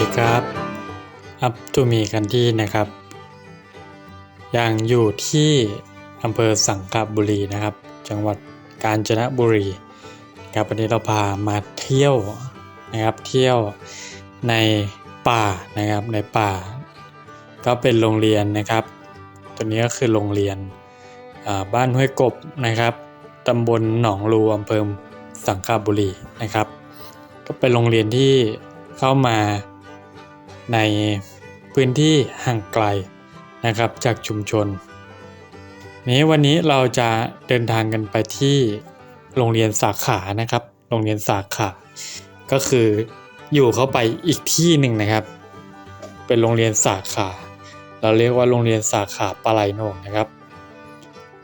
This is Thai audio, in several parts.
ดีครับ อัพทูมีกันที่นะครับยังอยู่ที่อำเภอสังขบุรีนะครับ จังหวัดกาญจนบุรีครับวันนี้เราพามาเที่ยวนะครับเที่ยวในป่านะครับในป่า ก็เป็นโรงเรียนนะครับ ตัวนี้ก็คือโรงเรียนบ้านห้วยกบนะครับตำบลหนองรูอำเภอสังขบุรีนะครับ ก็เป็นโรงเรียนที่เข้ามา ในพื้นที่ห่างไกลนะครับจากชุมชน นี้วันนี้เราจะเดินทางกันไปที่โรงเรียนสาขานะครับ โรงเรียนสาขา ก็คืออยู่เข้าไปอีกที่หนึ่งนะครับ เป็นโรงเรียนสาขา เราเรียกว่าโรงเรียนสาขาปลาไหลโหนกนะครับ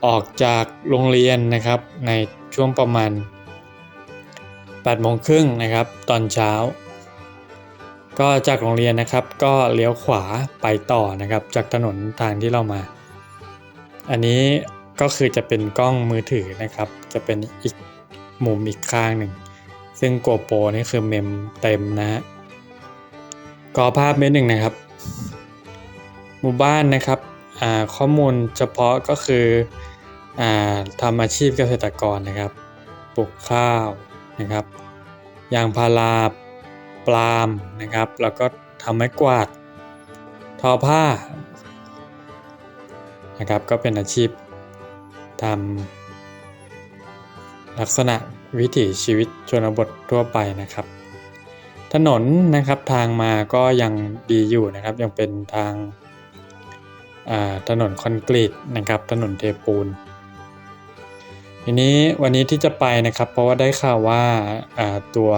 ออกจากโรงเรียนนะครับในช่วงประมาณ8โมงครึ่งนะครับ ตอนเช้า ก็จากโรงเรียนนะครับก็เลี้ยวขวาไปต่อนะครับ จากถนนทางที่เรามา อันนี้ก็คือจะเป็นกล้องมือถือนะครับ จะเป็นอีกมุมอีกข้างหนึ่ง ซึ่งโกโปรนี่คือเมมเต็มนะฮะก็ภาพเม็ดหนึ่งนะครับ หมู่บ้านนะครับข้อมูลเฉพาะก็คืออทำอาชีพเกษตรกรนะครับปลูกข้าวนะครับยางพารา ปลามนะครับ แล้วก็ทำไม้กวาด ทอผ้านะครับ ก็เป็นอาชีพทำลักษณะวิถีชีวิตชนบททั่วไปนะครับ ถนนนะครับทางมาก็ยังดีอยู่นะครับ ยังเป็นทางาถนนคอนกรีตนะครับ ถนนเทปูนทีนี้วันนี้ที่จะไปนะครับ เพราะว่าได้ข่าวว่าอ่าตัว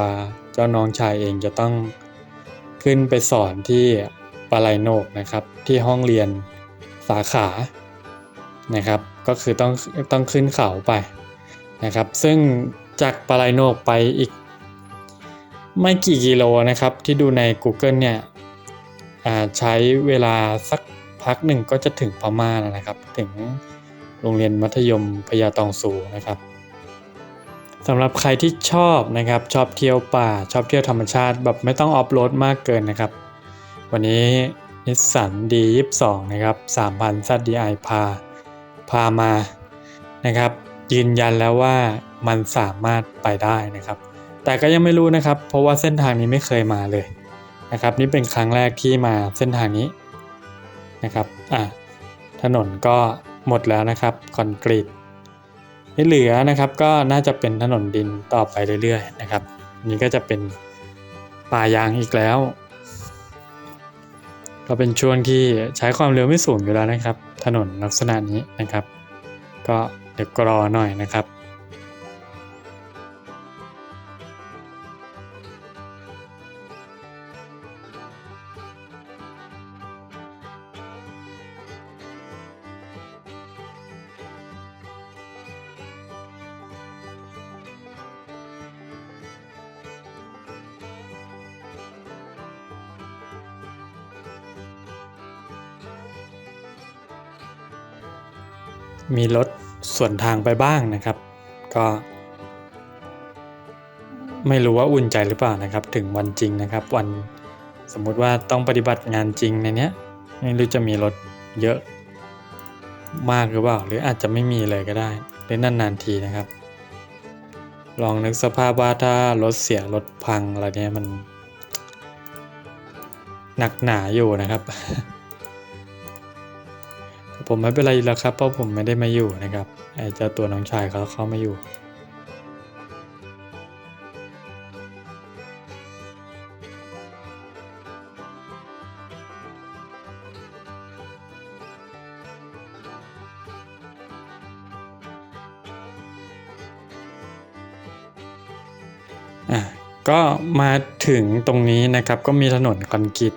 เจ้าน้องชายเองจะต้องขึ้นไปสอนที่ปาไลโนกนะครับ ที่ห้องเรียนสาขานะครับ ก็คือต้องต้องขึ้นเขาไปนะครับ ซึ่งจากปาไลโนกไปอีก ไม่กี่กิโลนะครับ ที่ดูใน Google เนี่ยใช้เวลาสักพักหนึ่งก็จะถึงพม่าแล้วนะครับ ถึงโรงเรียนมัธยมพญาตองสูนะครับ สำหรับใครที่ชอบนะครับชอบเที่ยวป่าชอบเที่ยวธรรมชาติแบบไม่ต้องออฟโรดมากเกินนะครับ วันนี้นิสสันดี22นะครับ3,000 ZDI พา พามานะครับ ยืนยันแล้วว่ามันสามารถไปได้นะครับ แต่ก็ยังไม่รู้นะครับ เพราะว่าเส้นทางนี้ไม่เคยมาเลยนะครับ นี่เป็นครั้งแรกที่มาเส้นทางนี้นะครับอะถนนก็หมดแล้วนะครับคอนกรีต ที่เหลือนะครับก็น่าจะเป็นถนนดินต่อไปเรื่อยๆนะครับนนี่ก็จะเป็นป่ายางอีกแล้ว ก็เป็นช่วงที่ใช้ความเร็วไม่สูงอยู่แล้วนะครับ ถนนลักษณะนี้นะครับ ก็เดี๋ยวกรอหน่อยนะครับ มีรถส่วนทางไปบ้างนะครับ ก็ ไม่รู้ว่าอุ่นใจหรือเปล่านะครับ ถึงวันจริงนะครับ วันสมมุติว่าต้องปฏิบัติงานจริงในเนี้ยไม่รู้จะมีรถเยอะมากหรือเปล่า หรืออาจจะไม่มีเลยก็ได้หรือนานๆทีนะครับ ลองนึกสภาพว่าถ้ารถเสียรถพังอะไรเนี้ยมันหนักหนาอยู่นะครับ ผมไม่เป็นไรแล้วครับเพราะผมไม่ได้มาอยู่นะครับไอ้เจ้าตัวน้องชายเขาเข้ามาอยู่อะก็มาถึงตรงนี้นะครับก็มีถนนคอนกรีต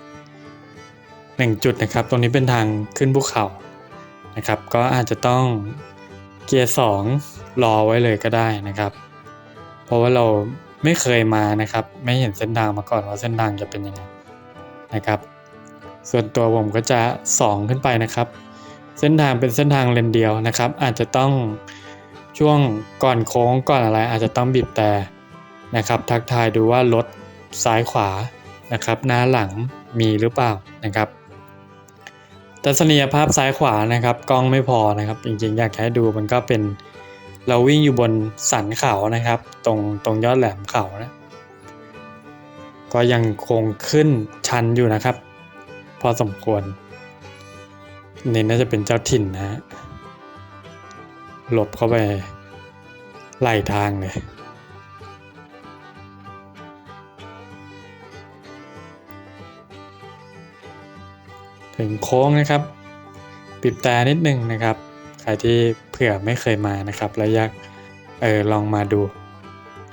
หนึ่งจุดนะครับ ตรงนี้เป็นทางขึ้นภูเขา นะครับ ก็อาจจะต้องเกียร์สองรอไว้เลยก็ได้นะครับ เพราะว่าเราไม่เคยมานะครับ ไม่เห็นเส้นทางมาก่อนว่าเส้นทางจะเป็นยังไงนะครับ ส่วนตัวผมก็จะสองขึ้นไปนะครับ เส้นทางเป็นเส้นทางเลนเดียวนะครับ อาจจะต้องช่วงก่อนโค้งก่อนอะไร อาจจะต้องบีบแต่นะครับ ทักทายดูว่ารถซ้ายขวานะครับ หน้าหลังมีหรือเปล่านะครับ ทัศนียภาพซ้ายขวานะครับ กล้องไม่พอนะครับ จริงๆ อยากให้ดูมันก็เป็นเราวิ่งอยู่บนสันเขานะครับ ตรงตรงยอดแหลมเขานะ ก็ยังคงขึ้นชันอยู่นะครับ พอสมควรนี่น่าจะเป็นเจ้าถิ่นนะฮะหลบเข้าไปไหลทางเลย ถึงโค้งนะครับ ปิดตานิดนึงนะครับ ใครที่เผื่อไม่เคยมานะครับแล้วอยากเออลองมาดู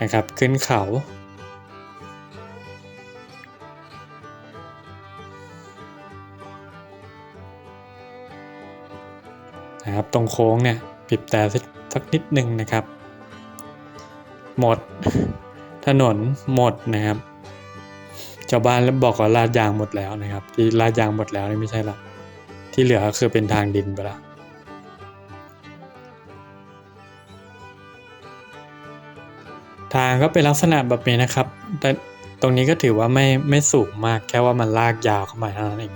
นะครับ ขึ้นเขา นะครับตรงโค้งเนี่ยปิดแต่สักนิดนึงนะครับ หมดถนนหมดนะครับาวบ้านบอกว่าลาดยางหมดแล้วนะครับ ที่ลาดยางหมดแล้วนี่ไม่ใช่ละที่เหลือก็คือเป็นทางดินไปละทางก็เป็นลักษณะแบบนี้นะครับ แต่ตรงนี้ก็ถือว่าไม่ไม่สูงมากแค่ว่ามันลากยาวเข้ามาเท่านั้นเอง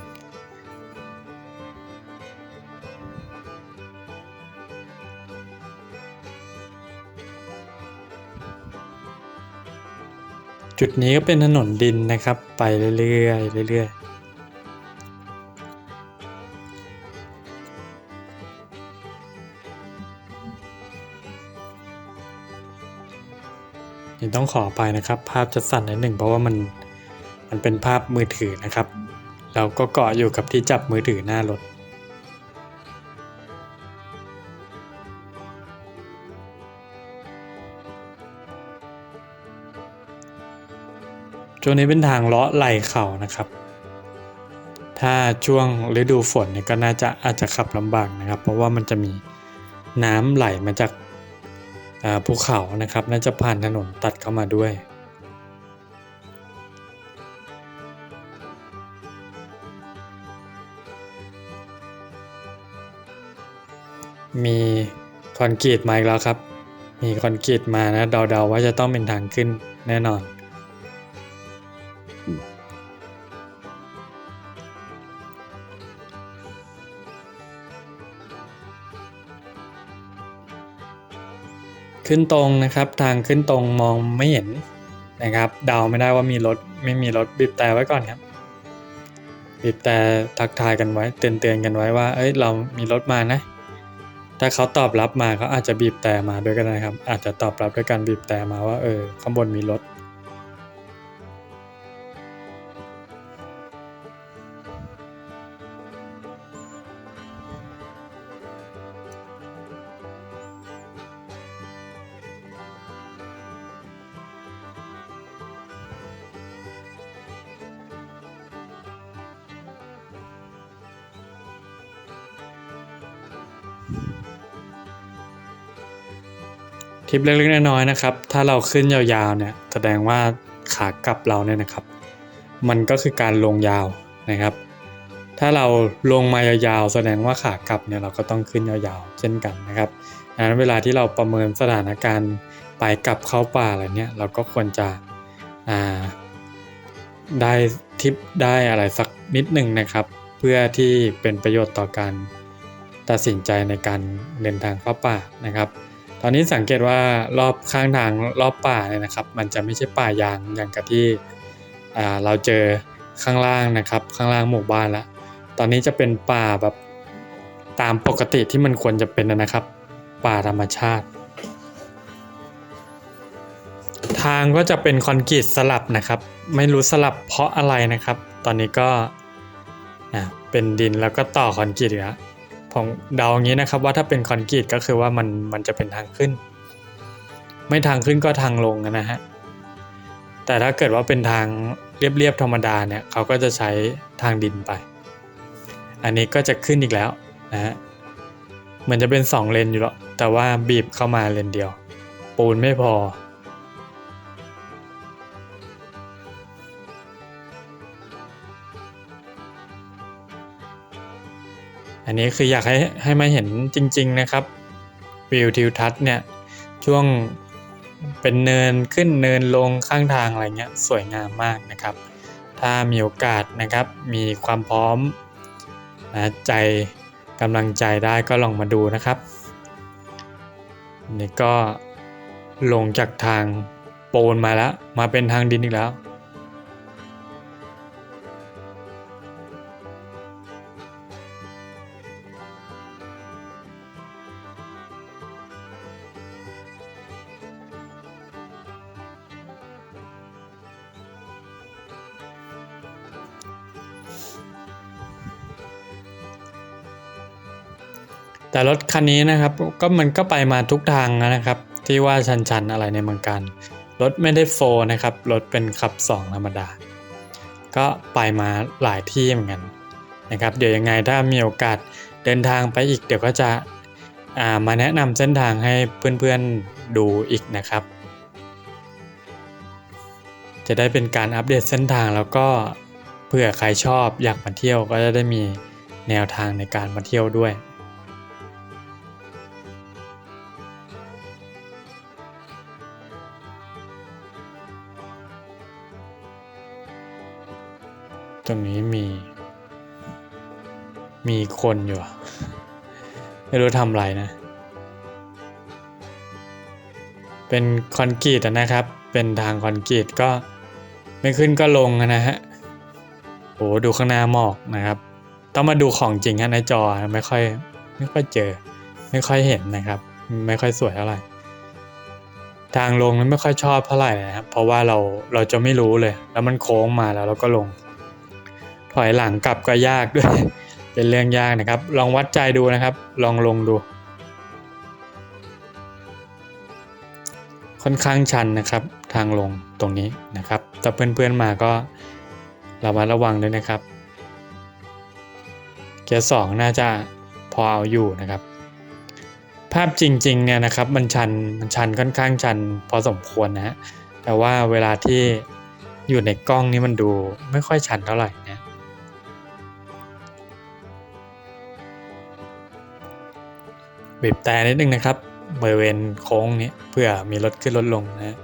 จุดนี้ก็เป็นถนนดินนะครับ ไปเรื่อยๆเรื่อยๆนี่ต้องขอไปนะครับ ภาพจะสั่นนิดหนึ่งเพราะว่ามันมันเป็นภาพมือถือนะครับ เราก็เกาะอยู่กับที่จับมือถือหน้ารถ ช่วงนี้เป็นทางเลาะไหลเขานะครับ ถ้าช่วงฤดูฝนเนี่ยก็น่าจะอาจจะขับลำบากนะครับ เพราะว่ามันจะมีน้ำไหลมาจากภูเขานะครับ น่าจะผ่านถนนตัดเข้ามาด้วยมีคอนกรีตมาอีกแล้วครับ มีคอนกรีตมานะเดาๆว่าจะต้องเป็นทางขึ้นแน่นอน ขึ้นตรงนะครับ ทางขึ้นตรงมองไม่เห็นนะครับเดาไม่ได้ว่ามีรถไม่มีรถบีบแต่ไว้ก่อนครับบีบแต่ทักทายกันไว้ เตือนเตือนกันไว้ว่า เอ้ยเรามีรถมานะ ถ้าเขาตอบรับมาเขาอาจจะบีบแต่มาด้วยก็ได้ครับ อาจจะตอบรับด้วยการบีบแต่มาว่าเออข้างบนมีรถ ทิปเล็กๆน้อยๆนะครับ ถ้าเราขึ้นยาวๆเนี่ยแสดงว่าขากลับเราเนี่ยนะครับ มันก็คือการลงยาวนะครับ ถ้าเราลงมายาวๆ แสดงว่าขากลับเนี่ยเราก็ต้องขึ้นยาวๆ เช่นกันนะครับดังนั้นเวลาที่เราประเมินสถานการณ์ไปกลับเข้าป่าอะไรเนี่ยเราก็ควรจะได้ทิปได้อะไรสักนิดหนึ่งนะครับ เพื่อที่เป็นประโยชน์ต่อการ ตัดสินใจในการเดินทางเข้าป่านะครับ ตอนนี้สังเกตว่ารอบข้างทางรอบป่าเนี่ยนะครับ มันจะไม่ใช่ป่ายางอย่างกับที่เราเจอข้างล่างนะครับ ข้างล่างหมู่บ้านละตอนนี้จะเป็นป่าแบบตามปกติที่มันควรจะเป็นนะครับ ป่าธรรมชาติ ทางก็จะเป็นคอนกรีตสลับนะครับ ไม่รู้สลับเพราะอะไรนะครับ ตอนนี้ก็เป็นดินแล้วก็ต่อคอนกรีตแล้ว ผมเดาอย่างนี้นะครับว่าถ้าเป็นคอนกรีตก็คือว่ามันมันจะเป็นทางขึ้น ไม่ทางขึ้นก็ทางลงนะฮะแต่ถ้าเกิดว่าเป็นทางเรียบๆธรรมดาเนี่ยเขาก็จะใช้ทางดินไป อันนี้ก็จะขึ้นอีกแล้วนะฮะเหมือนจะเป็นสองเลนอยู่หรอกแต่ว่าบีบเข้ามาเลนเดียว ปูนไม่พอ อันนี้คืออยากให้ให้มาเห็นจริง ๆนะครับวิวทิวทัศน์เนี่ยช่วงเป็นเนินขึ้นเนินลงข้างทางอะไรเงี้ยสวยงามมากนะครับ ถ้ามีโอกาสนะครับมีความพร้อมนะใจกำลังใจได้ก็ลองมาดูนะครับนนี่ก็ลงจากทางโปนมาแล้ว มาเป็นทางดินอีกแล้ว แต่รถคันนี้นะครับก็มันก็ไปมาทุกทางนะครับ ที่ว่าชันๆอะไรในเมืองการรถไม่ได้โฟร์นะครับรถเป็นขับ 2 ธรรมดา ก็ไปมาหลายที่เหมือนกันนะครับ เดี๋ยวยังไงถ้ามีโอกาสเดินทางไปอีก เดี๋ยวก็จะามาแนะนำเส้นทางให้เพื่อนๆดูอีกนะครับ จะได้เป็นการอัปเดตเส้นทางแล้วก็เผื่อใครชอบอยากมาเที่ยวก็จะได้มีแนวทางในการมาเที่ยวด้วย ตรงนี้มี มีคนอยู่ ไม่รู้ทำอะไรนะ เป็นคอนกรีตนะครับ เป็นทางคอนกรีตก็ไม่ขึ้นก็ลงนะฮะโอ้ดูข้างหน้าหมอกนะครับ ต้องมาดูของจริงฮะในจอไม่ค่อยไม่ค่อยเจอ ไม่ค่อยเห็นนะครับ ไม่ค่อยสวยเท่าไหร่ทางลงนั้นไม่ค่อยชอบเท่าไหร่นะครับ เพราะว่าเราเราจะไม่รู้เลย แล้วมันโค้งมาแล้วเราก็ลง ถอยหลังกลับก็ยากด้วย เป็นเรื่องยากนะครับ ลองวัดใจดูนะครับ ลองลงดู ค่อนข้างชันนะครับ ทางลงตรงนี้นะครับถ้าเพื่อนๆมาก็ระมัดระวังด้วยนะครับ เกียร์สองน่าจะพอเอาอยู่นะครับ ภาพจริงๆเนี่ยนะครับมันชันมันชันค่อนข้างชันพอสมควรนะฮะแต่ว่าเวลาที่อยู่ในกล้องนี้มันดูไม่ค่อยชันเท่าไหร่ บีบแต่นิดนึงนะครับบริเวณโค้งนี้เพื่อมีรถขึ้นรถลงนะ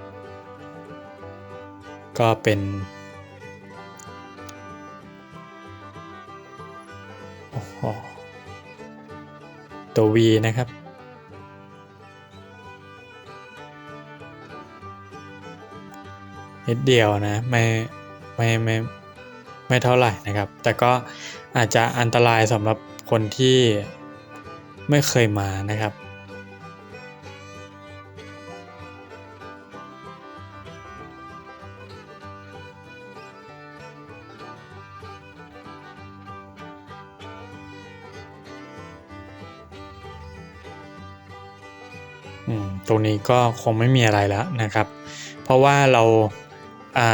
ก็เป็นโอ้โหตัว V นะครับ นิดเดียวนะไม่ไม่ไม่ไม่เท่าไหร่นะครับ แต่ก็อาจจะอันตรายสำหรับคนที่ ไม่เคยมานะครับอืมตรงนี้ก็คงไม่มีอะไรแล้วนะครับ เพราะว่าเรา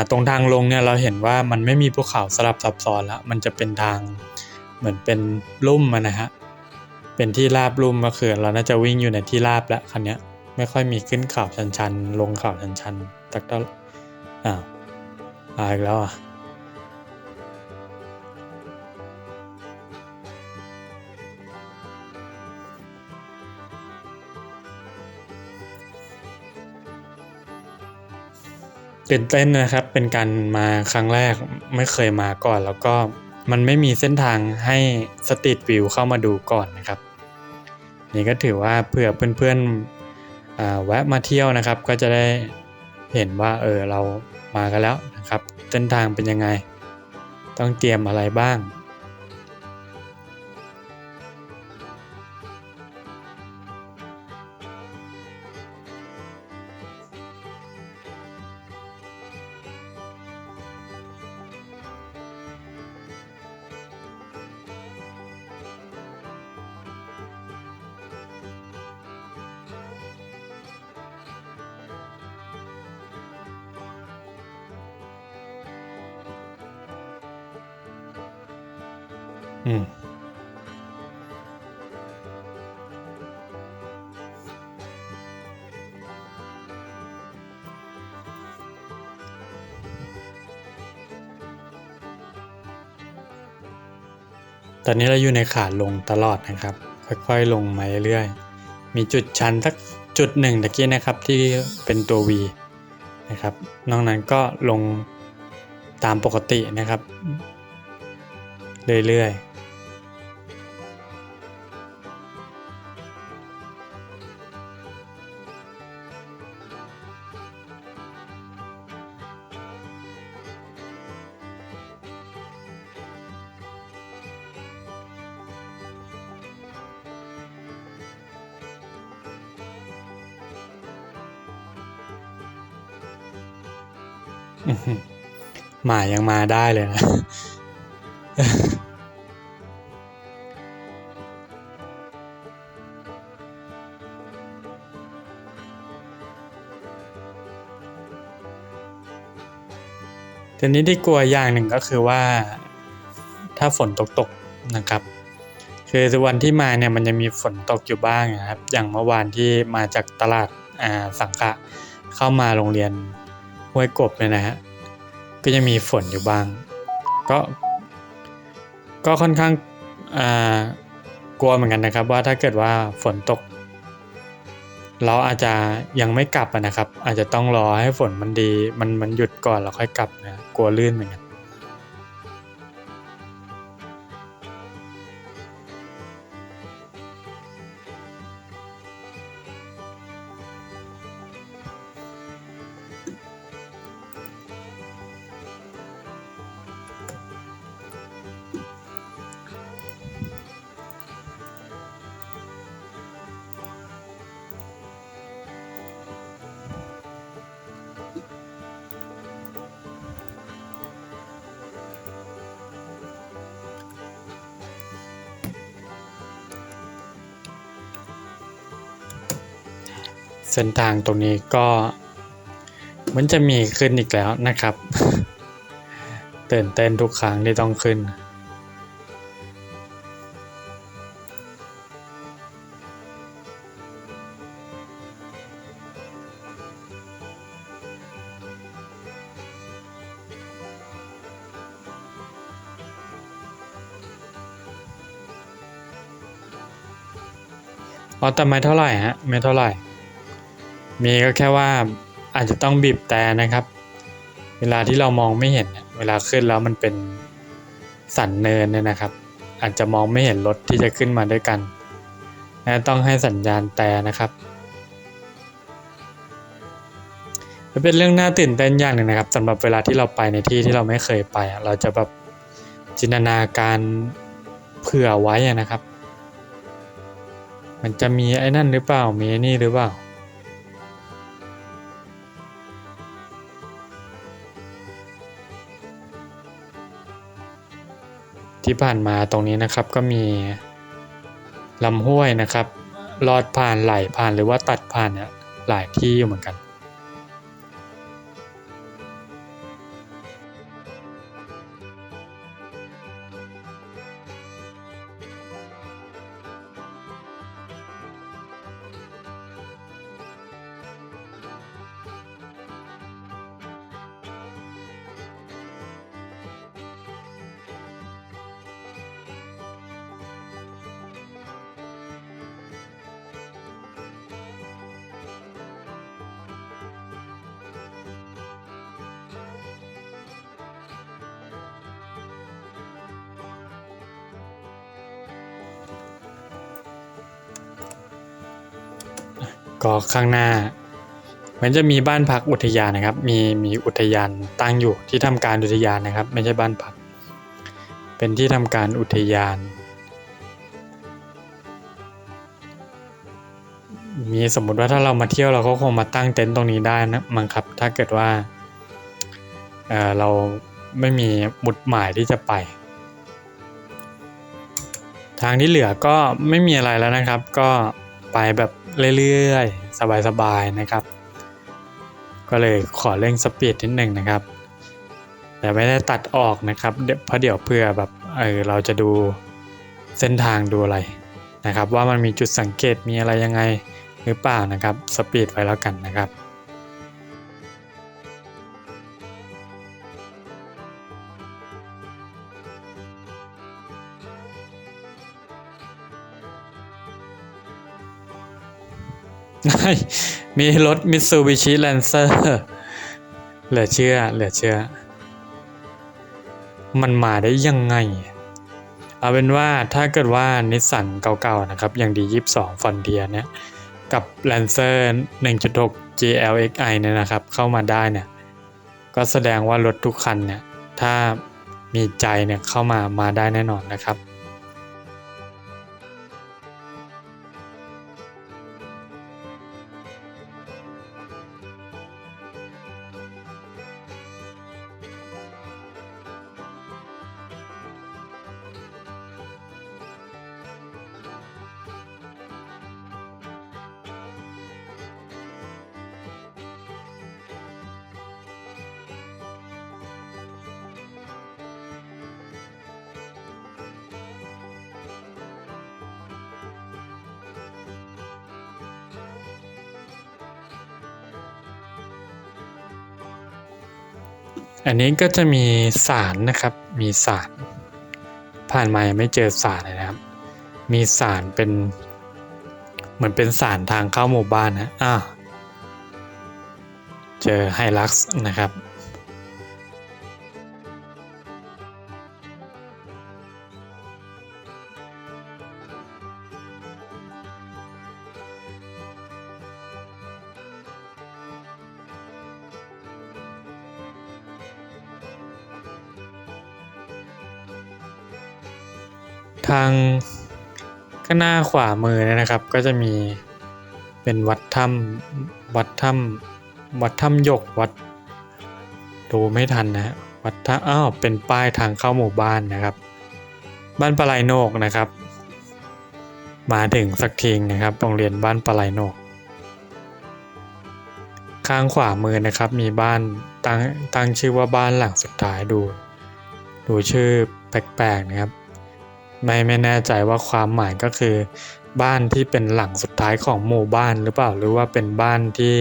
ตรงทางลงเนี่ยเราเห็นว่ามันไม่มีภูเขาสลับซับซ้อนแล้วมันจะเป็นทางเหมือนเป็นลุ่มนะฮะ เป็นที่ราบลุ่มก็คือเราน่าจะวิ่งอยู่ในที่ราบแล้วคันนี้ไม่ค่อยมีขึ้นเขาชันๆ ลงเขาชันๆตักต้นอ้าวมาอีกแล้วอะตื่นเต้นนะครับเป็นการมาครั้งแรกไม่เคยมาก่อนแล้วก็ มันไม่มีเส้นทางให้สตรีทวิวเข้ามาดูก่อนนะครับ นี่ก็ถือว่าเผื่อเพื่อนๆอ่าแวะมาเที่ยวนะครับ ก็จะได้เห็นว่าเออเรามากันแล้วนะครับ เส้นทางเป็นยังไง ต้องเตรียมอะไรบ้าง อนนี้เราอยู่ในขาลงตลอดนะครับ ค่อยๆลงมาเรื่อยๆ มีจุดชันสักจุดหนึ่งตะกี้นะครับที่เป็นตัว V นะครับนอกนั้นก็ลงตามปกตินะครับ เรื่อยๆ มายังมาได้เลยนะ ทีนี้ที่กลัวอย่างหนึ่งก็คือว่า ถ้าฝนตกตกนะครับ คือวันที่มาเนี่ยมันจะมีฝนตกอยู่บ้างนะครับ อย่างเมื่อวานที่มาจากตลาดาสังขะเข้ามาโรงเรียนห้วยกบเนี่ยนะฮะ ก็ยังมีฝนอยู่บ้าง ก็ ก็ค่อนข้างอ่ากลัวเหมือนกันนะครับ ว่าถ้าเกิดว่าฝนตก เราอาจจะยังไม่กลับนะครับ อาจจะต้องรอให้ฝนมันดี มันมันหยุดก่อนแล้วค่อยกลับนะกลัวลื่นเหมือนกัน เส้นทางตรงนี้ก็มันจะมีขึ้นอีกแล้วนะครับตื่นเต้นทุกครั้งที่ต้องขึ้น อ๋อแต่ไม่เท่าไหร่ฮะ ไม่เท่าไหร่ มีก็แค่ว่าอาจจะต้องบีบแต่นะครับ เวลาที่เรามองไม่เห็น เวลาขึ้นแล้วมันเป็นสันเนินเนี่ยนะครับ อาจจะมองไม่เห็นรถที่จะขึ้นมาด้วยกันแลต้องให้สัญญาณแต่นะครับเป็นเรื่องน่าตื่นเต้นอย่างหนึ่งนะครับสำหรับเวลาที่เราไปในที่ที่เราไม่เคยไป เราจะแบบจินตนาการเผื่อไว้นะครับ มันจะมีไอ้นั่นหรือเปล่ามีไอ้นี่หรือเปล่า ที่ผ่านมาตรงนี้นะครับก็มีลำห้วยนะครับลอดผ่านไหลผ่านหรือว่าตัดผ่านเนี่ยหลายที่อยู่เหมือนกัน ข้างหน้า มันจะมีบ้านพักอุทยานนะครับ มีมีอุทยานตั้งอยู่ที่ทำการอุทยานนะครับ ไม่ใช่บ้านพัก เป็นที่ทำการอุทยาน มีสมมุติว่าถ้าเรามาเที่ยวเราก็คงมาตั้งเต็นท์ตรงนี้ได้นะมั้งครับ ถ้าเกิดว่าเเราไม่มีหมุดหมายที่จะไป ทางที่เหลือก็ไม่มีอะไรแล้วนะครับ ก็ไปแบบเรื่อยๆ สบายๆนะครับ ก็เลยขอเร่งสปีดนิดหนึ่งนะครับ แต่ไม่ได้ตัดออกนะครับเดี๋ยวเพราะเดี๋ยวเพื่อแบบเออเราจะดูเส้นทางดูอะไรนะครับ ว่ามันมีจุดสังเกตมีอะไรยังไงหรือเปล่านะครับสปีดไว้แล้วกันนะครับ มีรถ Mitsubishi Lancer เหลือเชื่อเหลือเชื่อ มันมาได้ยังไง เอาเป็นว่าถ้าเกิดว่านิสสันเก่าๆนะครับ อย่าง D22 Frontier เนี่ย กับ Lancer 1.6 GLXI เนี่ยนะครับ เข้ามาได้เนี่ย ก็แสดงว่ารถทุกคันเนี่ย ถ้ามีใจเนี่ยเข้ามามาได้แน่นอนนะครับ อันนี้ก็จะมีสารนะครับ มีสารผ่านมายังไม่เจอสารเลยนะครับ มีสารเป็น เหมือนเป็นสารทางเข้าหมู่บ้านนะ อ้าว เจอไฮลักซ์นะครับ ทางข้างหน้าขวามือนะครับ ก็จะมีเป็นวัดถ้ำวัดถ้ำวัดถ้ำยกวัดดูไม่ทันนะวัดถ้ำอ้าวเป็นป้ายทางเข้าหมู่บ้านนะครับ บ้านปลาไหลโนกนะครับ มาถึงสักทีนะครับโรงเรียนบ้านปลาไหลโนก ข้างขวามือนะครับ มีบ้านตั้งตั้งชื่อว่าบ้านหลังสุดท้ายดู ดูชื่อแปลกๆนะครับ ไม่ไม่แน่ใจว่าความหมายก็คือ บ้านที่เป็นหลังสุดท้ายของหมู่บ้านหรือเปล่าหรือว่าเป็นบ้านที่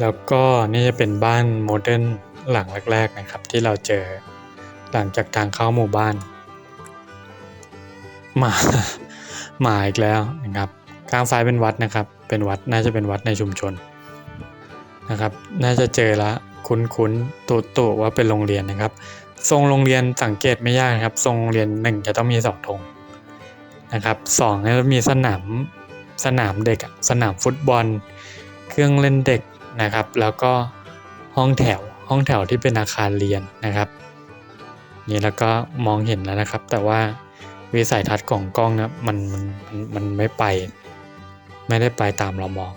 แล้วก็นี่จะเป็นบ้านโมเดิร์นหลังแรกๆนะครับ ที่เราเจอหลังจากทางเข้าหมู่บ้านมามาอีกแล้วนะครับข้างซ้ายเป็นวัดนะครับ เป็นวัดน่าจะเป็นวัดในชุมชนนะครับ น่าจะเจอละคุ้นๆตุตุว่าเป็นโรงเรียนนะครับ ทรงโรงเรียนสังเกตไม่ยากนะครับ ทรงโรงเรียนหนึ่งจะต้องมีสองธงนะครับสองจะมีสนามสนามเด็กสนามฟุตบอล เครื่องเล่นเด็ก นะครับ แล้วก็ห้องแถวห้องแถวที่เป็นอาคารเรียนนะครับ นี่แล้วก็มองเห็นแล้วนะครับ แต่ว่าวิสัยทัศน์ของกล้องนะมันมันมันมันไม่ไป ไม่ได้ไปตามเรามอง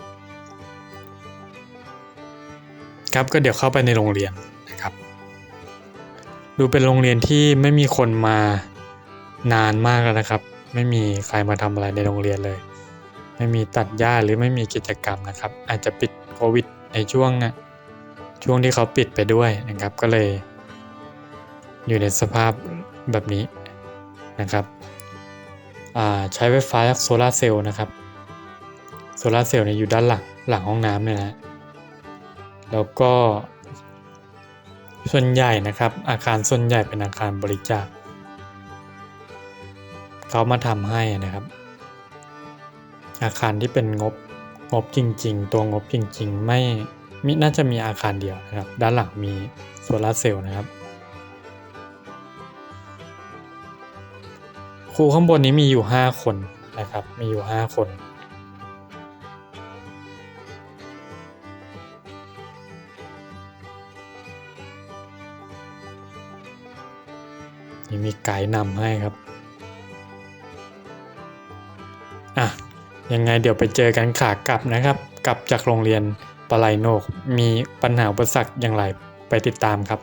ครับก็เดี๋ยวเข้าไปในโรงเรียนนะครับ ดูเป็นโรงเรียนที่ไม่มีคนมานานมากแล้วนะครับ ไม่มีใครมาทำอะไรในโรงเรียนเลย ไม่มีตัดหญ้าหรือไม่มีกิจกรรมนะครับ อาจจะปิดโควิด ในช่วงนะช่วงที่เขาปิดไปด้วยนะครับ ก็เลย อยู่ในสภาพแบบนี้นะครับใช้ไฟฟ้าจากโซลาร์เซลล์นะครับโซลาร์เซลล์เนี่ยอยู่ด้านหลังหลังห้องน้ำเนี่ยนะแล้วก็ ส่วนใหญ่นะครับ อาคารส่วนใหญ่เป็นอาคารบริจาคเขามาทำให้นะครับ อาคารที่เป็นงบ งบจริง ๆ ตัวงบจริง ๆ ไม่มิน่าจะมีอาคารเดียวนะครับ ด้านหลังมีโซลาร์เซลล์นะครับ ครูข้างบนนี้มีอยู่ 5 คนนะครับ มีอยู่ 5 คน นี่มีไกด์นำให้ครับ ยังไงเดี๋ยวไปเจอกันขากลับนะครับ กลับจากโรงเรียนปลาไหลโหนก มีปัญหาอุปสรรคอย่างไรไปติดตามครับ